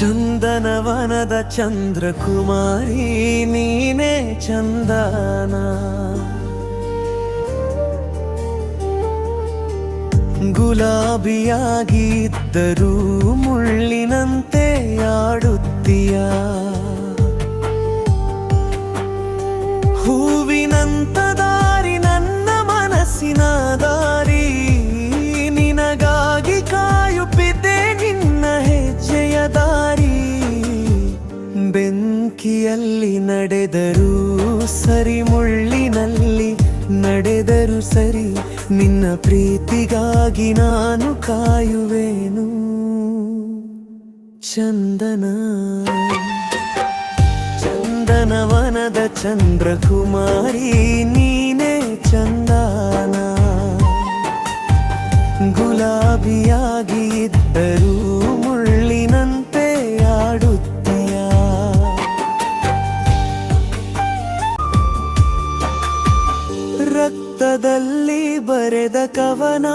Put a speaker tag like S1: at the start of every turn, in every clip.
S1: ಚಂದನವನದ ಚಂದ್ರಕುಮಾರಿ ನೀನೇ ಚಂದನ. ಗುಲಾಬಿಯಾಗಿದ್ದರೂ ಮುಳ್ಳಿನಂತೆ ಬೆಂಕಿಯಲ್ಲಿ ನಡೆದರೂ ಸರಿ, ಮುಳ್ಳಿನಲ್ಲಿ ನಡೆದರು ಸರಿ, ನಿನ್ನ ಪ್ರೀತಿಗಾಗಿ ನಾನು ಕಾಯುವೇನು. ಚಂದನ, ಚಂದನವನದ ಚಂದ್ರಕುಮಾರಿ, ನೀನೇ ಚಂದನ. ಗುಲಾಬಿಯಾಗಿ ರಕ್ತದಲ್ಲಿ ಬರೆದ ಕವನ,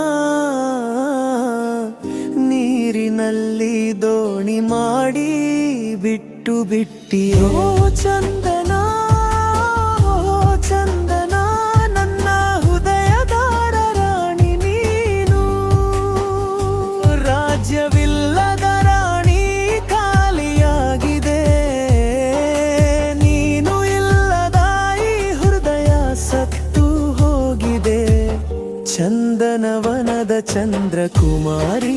S1: ನೀರಿನಲ್ಲಿ ದೋಣಿ ಮಾಡಿ ಬಿಟ್ಟು ಬಿಟ್ಟಿಯೋ ಚಂದನ ಚಂದನ, ನನ್ನ ಹೃದಯದಾರ ರಾಣಿ ನೀನು. ರಾಜ್ಯವಿಲ್ಲದ ಚಂದನವನದ ಚಂದ್ರಕುಮಾರಿ